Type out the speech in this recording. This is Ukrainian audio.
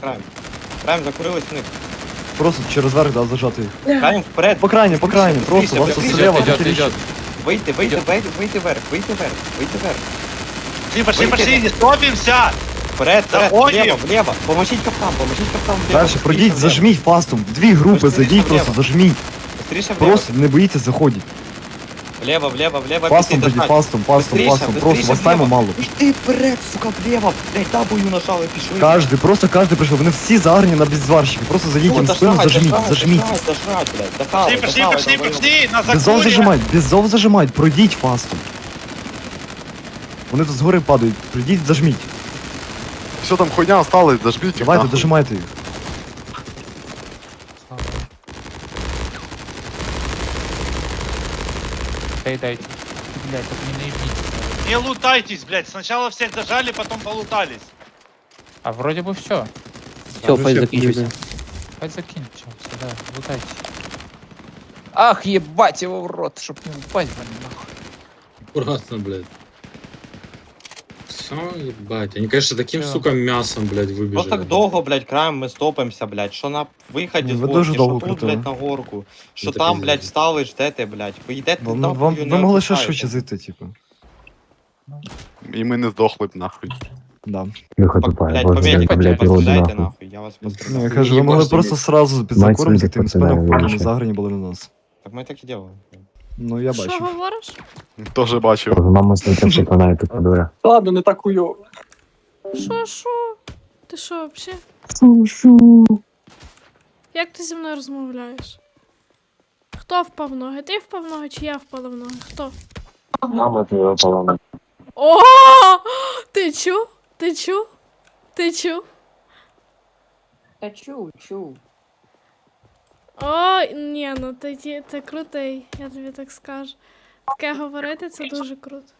Краєм. Краєм закурились в них. Просто через верх, да, зажати їх. Краєм вперед. По крайнім, по крайнім, просто Быстрее, вас быстрее. слева Идет, нахиліше. идет. Вийти, вийти, вийти, вийти вверх, вийти вверх, вийти вверх. Пошли, пошли, Выйди. пошли, не стопимся! Вперед, вперед, Заходим. влево, влево. Поможіть капкам, поможіть капкам влево. Дальше пройдіть, Быстріше влево. зажміть фастом. Дві групи, Быстріше зайдіть, влево. просто зажміть. Быстріше влево. Просто не боїться заходіть. Влево, влево, влево. Фастом біти, пройдіть, дожать. фастом, фастом, Быстріше, фастом. Просто тайму влево. мало. Йди вперед, сука, влево. Блядь, W нажали, пішли. Кожний, просто кожний прийшов. Вони всі заграні на беззварщики. Просто зайдіть їм в спину, зажміть, зажміть. Дожать, дожать, блядь. Пошли, Дохавай, пошли, дохавай, пошли, пошли! На Без зов зажимать, без зов зажимать, пройдіть фастом. Вони тут згори падають, прийдіть, зажміть. Все там хуйня осталась, зажміть їх Давайте, нахуй. дожимайте їх. Дай, дайте. Блядь, так не наебните. Не лутайтесь, блядь. Сначала всех дожали, потом полутались. А вроде бы все. Все, файт закінчився. Хватит закинуть, все, да, лутайтесь. Ах, ебать его в рот, чтоб не упасть, блин, нахуй. Аккуратно, блядь. Все, ебать. Они, конечно, таким, Всё. сука, мясом, блядь, выбежали. так довго, блядь, краєм ми стопимося, блядь, що на виході Ну, з ви горки, дуже що довго тут, крутили. блядь, на горку, що Ну, це там, пиздець. блядь, встали, ждете, блядь, ви йдете Вам, там, вам, хуй ви могли ще опускаєте. швидше зайти, типу. І ми не здохли б нахуй. Да. Тихо, Пок- тупая, Блядь, боже, помітьте, блядь, блядь, блядь, постріляйте нахуй. нахуй, я вас Ну, постріляю. я кажу, ви могли просто сразу під Мать закуром собі зайти спину, починає поки заграні були на нас. Так ми так і делали. Ну, я Що бачив. говориш? Теж бачив. Мама з тим шипанає тут подуля. Ладно, не так хуйово. Що, що? Ти що, взагалі? Як ти зі мною розмовляєш? Хто впав в ноги? Ти впав в ноги чи я впала в ноги? Хто? Мама твоя поломана. О! Ти чув? Ти чув? Ти чув? Та чу, чу. О, ні, ну ти, це ти крутий, я тобі так скажу. Таке говорити це дуже круто.